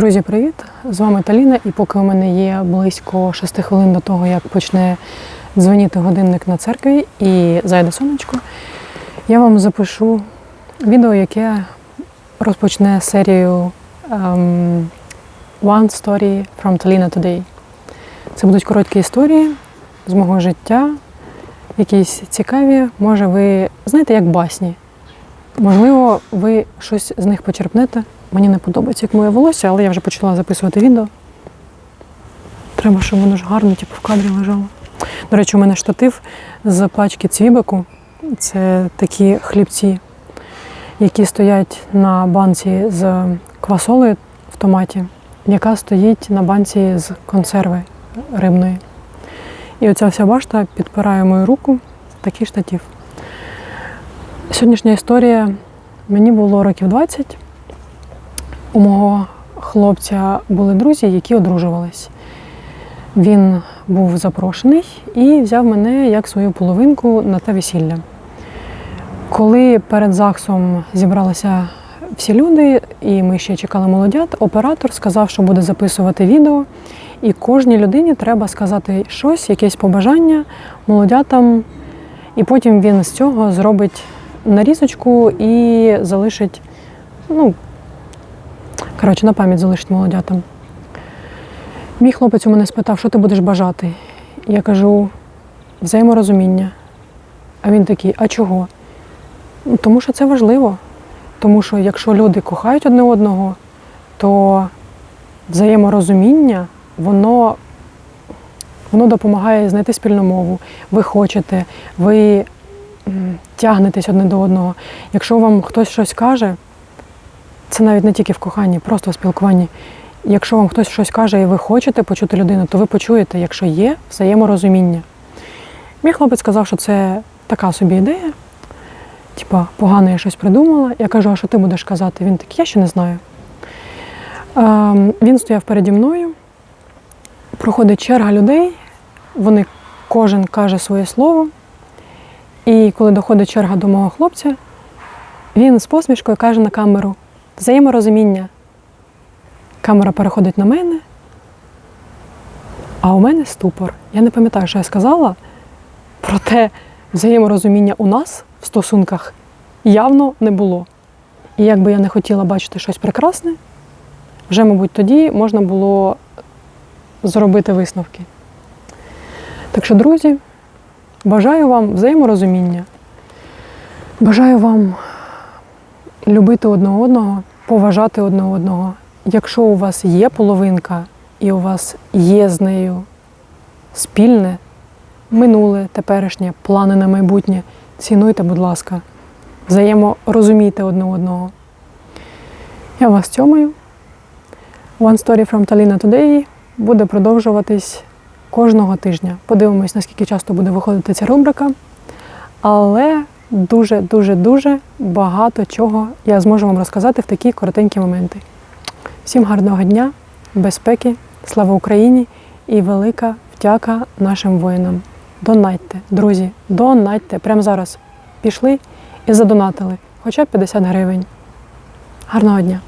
Друзі, привіт! З вами Таліна, і поки у мене є близько 6 хвилин до того, як почне дзвоніти годинник на церкві і зайде сонечко, я вам запишу відео, яке розпочне серію ем, One Story from Talina Today. Це будуть короткі історії з мого життя, якісь цікаві. Може, ви знаєте, як басні. Можливо, ви щось з них почерпнете. Мені не подобається, як моє волосся, але я вже почала записувати відео. Треба, щоб воно ж гарно типу, в кадрі лежало. До речі, у мене штатив з пачки цвібеку. Це такі хлібці, які стоять на банці з квасолею в томаті, яка стоїть на банці з консерви рибної. І оця вся башта підпирає мою руку, такий штатив. Сьогоднішня історія мені було років 20. У мого хлопця були друзі, які одружувались. Він був запрошений і взяв мене як свою половинку на те весілля. Коли перед ЗАГСом зібралися всі люди, і ми ще чекали молодят, оператор сказав, що буде записувати відео, і кожній людині треба сказати щось, якесь побажання молодятам, і потім він з цього зробить нарізочку і залишить, ну, коротше, на пам'ять залишить молодятам. Мій хлопець у мене спитав, що ти будеш бажати. Я кажу, взаєморозуміння. А він такий, а чого? «Ну, Тому що це важливо. Тому що якщо люди кохають одне одного, то взаєморозуміння, воно, воно допомагає знайти спільну мову. Ви хочете, ви тягнетесь одне до одного. Якщо вам хтось щось каже, це навіть не тільки в коханні, просто в спілкуванні. Якщо вам хтось щось каже і ви хочете почути людину, то ви почуєте, якщо є взаєморозуміння. Мій хлопець сказав, що це така собі ідея. Типа, погано я щось придумала. Я кажу, а що ти будеш казати? Він такий, я ще не знаю. Ем, він стояв переді мною, проходить черга людей, вони кожен каже своє слово. І коли доходить черга до мого хлопця, він з посмішкою каже на камеру взаєморозуміння. Камера переходить на мене, а у мене ступор. Я не пам'ятаю, що я сказала, проте взаєморозуміння у нас в стосунках явно не було. І якби я не хотіла бачити щось прекрасне, вже, мабуть, тоді можна було зробити висновки. Так що, друзі, бажаю вам взаєморозуміння. Бажаю вам любити одне одного, поважати одне одного. Якщо у вас є половинка і у вас є з нею спільне, минуле, теперішнє, плани на майбутнє, цінуйте, будь ласка, взаєморозумійте одне одного. Я вас цьомаю. One Story from Talina Today буде продовжуватись кожного тижня. Подивимось, наскільки часто буде виходити ця рубрика. Але дуже-дуже-дуже багато чого я зможу вам розказати в такі коротенькі моменти. Всім гарного дня, безпеки, слава Україні і велика вдяка нашим воїнам. Донатьте, друзі, донатьте. Прямо зараз пішли і задонатили хоча б 50 гривень. Гарного дня!